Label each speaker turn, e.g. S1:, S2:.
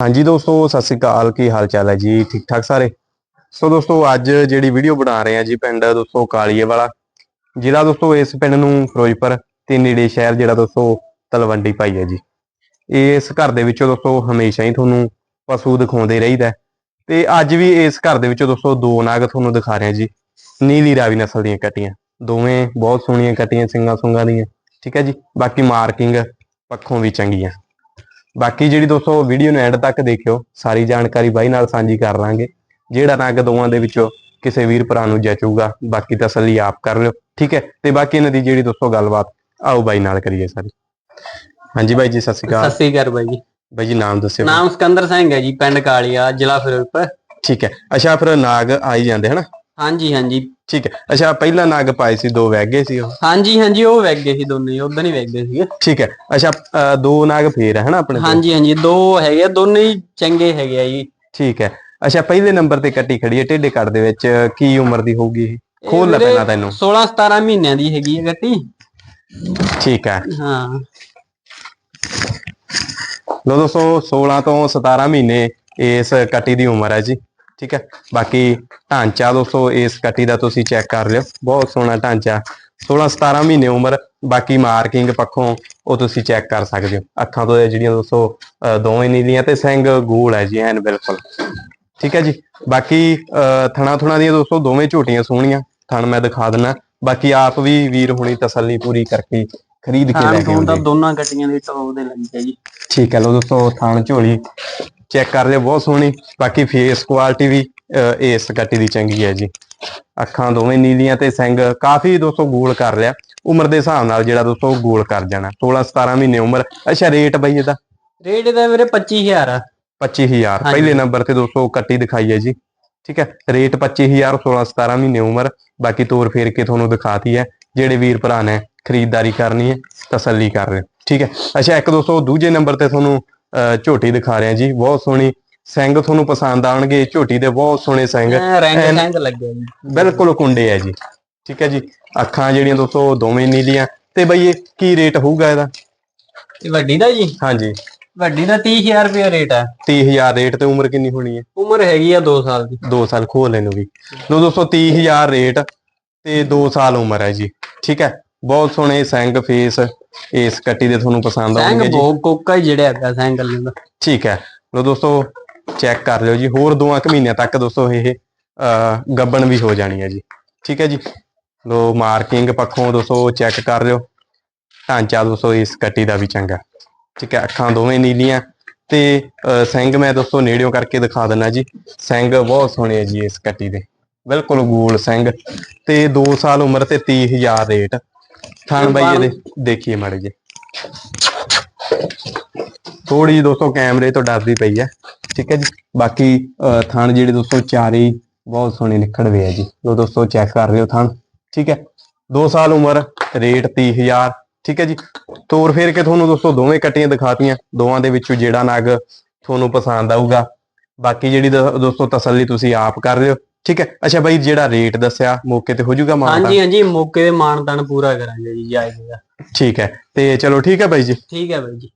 S1: ਹਾਂਜੀ ਦੋਸਤੋ, ਸਤਿ ਸ੍ਰੀ ਅਕਾਲ। ਕੀ ਹਾਲ ਚਾਲ ਹੈ ਜੀ? ਠੀਕ ਠਾਕ ਸਾਰੇ? ਸੋ ਦੋਸਤੋ, ਅੱਜ ਜਿਹੜੀ ਵੀਡੀਓ ਬਣਾ ਰਹੇ ਆ ਜੀ ਪਿੰਡ ਦੋਸਤੋ ਕਾਲੀਏ ਵਾਲਾ ਜਿਹੜਾ ਦੋਸਤੋ ਇਸ ਪਿੰਡ ਨੂੰ ਫਿਰੋਜ਼ਪੁਰ ਤੇ ਨੇੜੇ ਸ਼ਹਿਰ ਜਿਹੜਾ ਦੋਸਤੋ ਤਲਵੰਡੀ ਪਾਈ ਹੈ ਜੀ। ਇਸ ਘਰ ਦੇ ਵਿੱਚੋਂ ਦੋਸਤੋ ਹਮੇਸ਼ਾ ਹੀ ਤੁਹਾਨੂੰ ਪਸ਼ੂ ਦਿਖਾਉਂਦੇ ਰਹੀਦਾ ਹੈ। ਤੇ ਅੱਜ ਵੀ ਇਸ ਘਰ ਦੇ ਵਿੱਚੋਂ ਦੋਸਤੋ ਦੋ ਨਾਗ ਤੁਹਾਨੂੰ ਦਿਖਾ ਰਹੇ ਆ ਜੀ। ਨੀਲੀ ਰਾਵੀ ਨਸਲ ਦੀਆਂ ਕੱਟੀਆਂ। ਦੋਵੇਂ ਬਹੁਤ ਸੋਹਣੀਆਂ ਕੱਟੀਆਂ ਸਿੰਘਾਂ ਸੁੰਗਾਂ ਦੀਆਂ। ਠੀਕ ਹੈ ਜੀ? ਬਾਕੀ ਮਾਰਕਿੰਗ ਪੱਖੋਂ ਵੀ ਚੰਗੀਆਂ। ਬਾਕੀ ਜਿਹੜੀ ਦੋਸਤੋ ਵੀਡੀਓ ਨੂੰ ਐਂਡ ਤੱਕ ਦੇਖਿਓ ਸਾਰੀ ਜਾਣਕਾਰੀ ਬਾਈ ਨਾਲ ਸਾਂਝੀ ਕਰ ਲਾਂਗੇ। ਜਿਹੜਾ ਨਗ ਦੋਵਾਂ ਦੇ ਵਿੱਚੋਂ ਕਿਸੇ ਵੀਰ ਭਰਾ ਨੂੰ ਜਚੂਗਾ ਬਾਕੀ ਤਸੱਲੀ ਆਪ ਕਰ ਲਿਓ ਠੀਕ ਹੈ? ਤੇ ਬਾਕੀ ਇਹਨਾਂ ਦੀ ਜਿਹੜੀ ਦੋਸਤੋ ਗੱਲਬਾਤ ਆਓ ਬਾਈ ਨਾਲ ਕਰੀਏ ਸਾਰੀ। ਹਾਂਜੀ ਬਾਈ ਜੀ ਸਤਿ ਸ਼੍ਰੀ
S2: ਸਤਿ
S1: ਅਕਾਲ
S2: ਸ੍ਰੀ ਅਕਾਲ ਬਾਈ ਜੀ।
S1: ਬਾਈ ਜੀ ਨਾਮ ਦੱਸਿਓ
S2: ਨਾਮ ਸਿਕੰਦਰ ਸਿੰਘ ਹੈ ਜੀ ਪਿੰਡ ਕਾਲੀਆ ਜ਼ਿਲ੍ਹਾ ਫਿਰੋਜ਼ਪੁਰ।
S1: ਠੀਕ ਹੈ। ਅੱਛਾ ਫਿਰ ਨਾਗ ਆਈ ਜਾਂਦੇ ਹਨਾ?
S2: ਹਾਂਜੀ ਹਾਂਜੀ।
S1: ਠੀਕ ਹੈ। ਅੱਛਾ ਪਹਿਲਾ ਨਾਗ ਪਾਏ ਸੀ ਦੋ ਵਹਿ ਗਏ ਸੀ ਉਹ।
S2: ਹਾਂਜੀ ਹਾਂਜੀ ਉਹ ਵਗ ਗਏ ਸੀ ਦੋਨੇ ਉਦੋਂ ਹੀ ਵਗ ਗਏ ਸੀਗੇ।
S1: ਠੀਕ ਹੈ। ਅੱਛਾ ਅ, ਦੋ ਨਾਗ ਫੇਰ ਹੈ ਹਨਾ ਆਪਣੇ ਕੋਲ?
S2: ਹਾਂਜੀ ਹਾਂਜੀ ਦੋ ਹੈਗੇ ਆ, ਦੋਨੇ ਹੀ ਚੰਗੇ ਹੈਗੇ ਆ ਜੀ।
S1: ਠੀਕ ਹੈ। ਅੱਛਾ ਪਹਿਲੇ ਨੰਬਰ ਤੇ ਕੱਟੀ ਖੜੀ ਹੈ ਢੇਡੇ ਕੱਟ ਦੇ ਵਿੱਚ ਕੀ ਉਮਰ ਦੀ ਹੋਊਗੀ ਇਹ?
S2: ਇਹ
S1: ਖੋਲ ਲੈ
S2: ਵੀਰੇ
S1: ਪਹਿਲਾਂ ਤੈਨੂੰ।
S2: 16 17 ਮਹੀਨਿਆਂ ਦੀ ਹੈਗੀ ਹੈ ਗੱਟੀ
S1: ਠੀਕ ਹੈ।
S2: ਹਾਂ।
S1: ਲੋ ਦੋਸਤੋ 16 ਤੋਂ 17 ਮਹੀਨੇ ਇਸ ਕੱਟੀ ਦੀ ਉਮਰ ਹੈ ਜੀ। ਠੀਕ ਹੈ। ਬਾਕੀ ਢਾਂਚਾ ਦੋਸਤੋ ਇਸ ਕੱਟੀ ਦਾ ਤੁਸੀਂ ਚੈੱਕ ਕਰ ਲਿਓ। ਬਹੁਤ ਸੋਹਣਾ ਢਾਂਚਾ। 16 17 ਮਹੀਨੇ ਉਮਰ ਬਾਕੀ ਮਾਰਕਿੰਗ ਪੱਖੋਂ ਉਹ ਤੁਸੀਂ ਚੈੱਕ ਕਰ ਸਕਦੇ ਹੋ। ਅੱਖਾਂ ਤੋਂ ਜਿਹੜੀਆਂ ਦੋਸਤੋ ਦੋਵੇਂ ਨੀਲੀਆਂ ਤੇ ਸਿੰਘ ਗੋਲ ਹੈ ਜੀ ਐਨ ਬਿਲਕੁਲ। ਠੀਕ ਹੈ ਜੀ। ਬਾਕੀ ਥਣਾ ਥੁਣਾ ਦੀਆਂ ਦੋਸਤੋ ਦੋਵੇਂ ਝੋਟੀਆਂ ਸੋਹਣੀਆਂ। ਥਣ ਮੈਂ ਦਿਖਾ ਦਿੰਨਾ। ਬਾਕੀ ਆਪ ਵੀ ਵੀਰ ਹੁਣੀ ਤਸੱਲੀ ਪੂਰੀ ਕਰਕੇ ਖਰੀਦ ਕੇ ਲੈ ਕੇ ਆਉਂਦੇ
S2: ਦੋਨਾਂ ਗੱਟੀਆਂ ਦੇ ਟੌਪ ਦੇ ਲੱਗੀ ਜੀ।
S1: ਠੀਕ ਹੈ ਲੋ ਦੋਸਤੋ ਥਾਣ ਝੋਲੀ। ਚੈੱਕ ਕਰ ਲਿਓ ਬਹੁਤ ਸੋਹਣੀ। ਬਾਕੀ ਫੇਸ ਕੁਆਲਿਟੀ ਵੀ ਇਸ ਕੱਟੀ ਦੀ ਚੰਗੀ ਹੈ ਜੀ। ਅੱਖਾਂ ਦੋਵੇਂ ਨੀਲੀਆਂ ਤੇ ਸਿੰਘ ਕਾਫੀ ਦੋਸਤੋ ਗੋਲ ਕਰ ਲਿਆ ਉਮਰ ਦੇ ਹਿਸਾਬ ਨਾਲ ਜਿਹੜਾ ਦੋਸਤੋ ਗੋਲ ਕਰ ਜਾਣਾ। 16 17 ਮਹੀਨੇ ਉਮਰ। ਅੱਛਾ ਰੇਟ ਬਈ ਇਹਦਾ?
S2: ਰੇਟ ਇਹਦਾ ਵੀਰੇ 25000 ਆ।
S1: 25000
S2: ਹਾਂਜੀ।
S1: ਪਹਿਲੇ ਨੰਬਰ ਤੇ ਦੋਸਤੋ ਕੱਟੀ ਦਿਖਾਈ ਹੈ ਜੀ। ਠੀਕ ਹੈ ਰੇਟ 25000 16 17 ਮਹੀਨੇ ਉਮਰ। ਬਾਕੀ ਤੋਰ ਫੇਰ ਕੇ ਤੁਹਾਨੂੰ ਦਿਖਾਤੀ ਹੈ ਜਿਹੜੇ ਵੀਰ ਭਰਾ ਨੇ ਖਰੀਦਦਾਰੀ ਕਰਨੀ ਹੈ ਤਸੱਲੀ ਕਰ ਰਹੇ ਠੀਕ ਹੈ। ਅੱਛਾ ਇੱਕ ਦੋਸਤੋ ਦੂਜੇ ਨੰਬਰ ਤੇ ਤੁਹਾਨੂੰ ਝੋਟੀ ਦਿਖਾ ਰਹੇ ਹਾਂ ਜੀ ਬਹੁਤ ਸੋਹਣੀ ਸਿੰਘ ਤੁਹਾਨੂੰ ਪਸੰਦ ਆਉਣਗੇ ਝੋਟੀ ਦੇ ਬਹੁਤ ਸੋਹਣੇ ਸਿੰਘ।
S2: ਰੰਗ ਜੀ
S1: ਬਿਲਕੁਲ ਕੁੰਡੇ ਹੈ ਜੀ ਠੀਕ ਹੈ ਜੀ। ਅੱਖਾਂ ਜਿਹੜੀਆਂ ਦੋਸਤੋ ਦੋਵੇਂ ਨੀਲੀਆਂ। ਤੇ ਬਈ ਇਹ ਕੀ ਰੇਟ ਹੋਊਗਾ ਇਹਦਾ?
S2: ਤੇ ਵੱਡੀ ਦਾ ਜੀ?
S1: ਹਾਂਜੀ।
S2: ਵੱਡੀ ਦਾ 30000 ਰੁਪਏ ਰੇਟ ਆ।
S1: 30000 ਰੇਟ ਤੇ ਉਮਰ ਕਿੰਨੀ ਹੋਣੀ ਹੈ?
S2: ਉਮਰ ਹੈਗੀ ਆ 2 ਸਾਲ ਦੀ।
S1: 2 ਸਾਲ ਖੋਲ ਇਹਨੂੰ ਵੀ। ਲੋ ਦੋਸਤੋ 30000 ਰੇਟ ਤੇ 2 ਸਾਲ ਉਮਰ ਹੈ ਜੀ ਠੀਕ ਹੈ। ਬਹੁਤ ਸੋਹਣੇ ਸਿੰਘ ਫੇਸ ਇਸ ਕੱਟੀ ਦੇ ਤੁਹਾਨੂੰ ਪਸੰਦ ਆਉਣਗੇ ਜੀ।
S2: ਬਹੁਤ ਕੋਕਾ ਹੀ ਜੜਿਆ ਪਿਆ ਸੰਗ ਗੱਲਾਂ ਦਾ
S1: ਠੀਕ ਹੈ। ਲੋ ਦੋਸਤੋ ਚੈੱਕ ਕਰ ਲਿਓ ਜੀ। ਹੋਰ ਦੋਆਂ ਕੁ ਮਹੀਨਿਆਂ ਤੱਕ ਦੋਸਤੋ ਇਹ ਗੱਬਣ ਵੀ ਹੋ ਜਾਣੀ ਹੈ ਜੀ। ਠੀਕ ਹੈ ਜੀ। ਲੋ ਮਾਰਕਿੰਗ ਪੱਖੋਂ ਦੋਸਤੋ ਚੈੱਕ ਕਰ ਲਿਓ। ਢਾਂਚਾ ਦੋਸਤੋ ਇਸ ਕੱਟੀ ਦਾ ਵੀ ਚੰਗਾ। ਠੀਕ ਹੈ। ਅੱਖਾਂ ਦੋਵੇਂ ਨੀਲੀਆਂ। ਤੇ ਸਿੰਘ ਮੈਂ ਦੋਸਤੋ ਨੇੜਿਓਂ ਕਰਕੇ ਦਿਖਾ ਦਿੰਨਾ ਜੀ। ਸਿੰਘ ਬਹੁਤ ਸੋਹਣੇ ਹੈ ਜੀ ਇਸ ਕੱਟੀ ਦੇ। ਬਿਲਕੁਲ ਗੋਲ ਸਿੰਘ ਤੇ 2 ਸਾਲ ਉਮਰ ਤੇ 30000 ਰੇਟ। ਥਾਣ ਬਾਈ ਇਹਦੇ ਦੇਖੀਏ ਮਾੜੇ ਜੀ ਥੋੜੀ ਦੋਸਤੋ ਕੈਮਰੇ ਤੋਂ ਡਰਦੀ ਪਈ ਹੈ ਠੀਕ ਹੈ ਜੀ? ਬਾਕੀ ਥਣ ਜਿਹੜੇ ਦੋਸਤੋ ਚਾਰੇ ਬਹੁਤ ਸੋਹਣੇ ਨਿਕਲਦੇ ਆ ਜੀ। ਲੋ ਦੋਸਤੋ ਚੈੱਕ ਕਰ ਰਹੇ ਹੋ ਥਣ। ਠੀਕ ਹੈ? 2 ਸਾਲ ਉਮਰ ਰੇਟ 30000 ਠੀਕ ਹੈ ਜੀ? ਤੋਰ ਫੇਰ ਕੇ ਤੁਹਾਨੂੰ ਦੋਸਤੋ ਦੋਵੇਂ ਕੱਟੀਆਂ ਦਿਖਾਤੀਆਂ। ਦੋਵਾਂ ਦੇ ਵਿੱਚੋਂ ਜਿਹੜਾ ਨਗ ਤੁਹਾਨੂੰ ਪਸੰਦ ਆਊਗਾ। ਬਾਕੀ ਜਿਹੜੀ ਦੋਸਤੋ ਤਸੱਲੀ ਤੁਸੀਂ ਆਪ ਕਰ ਲਿਓ। ਠੀਕ ਹੈ। ਅੱਛਾ ਬਾਈ ਜਿਹੜਾ ਰੇਟ ਦੱਸਿਆ ਮੌਕੇ ਤੇ ਹੋ ਜਾਊਗਾ ਮਾਨ
S2: ਹਾਂਜੀ ਹਾਂਜੀ ਮੌਕੇ ਦੇ ਮਾਨਦਾਨ ਪੂਰਾ ਕਰਾਂਗੇ ਜੀ ਜਾਇਜ਼ ਦਾ
S1: ਠੀਕ ਹੈ। ਤੇ ਚਲੋ ਠੀਕ ਹੈ ਬਾਈ ਜੀ।
S2: ਠੀਕ ਹੈ ਬਾਈ ਜੀ।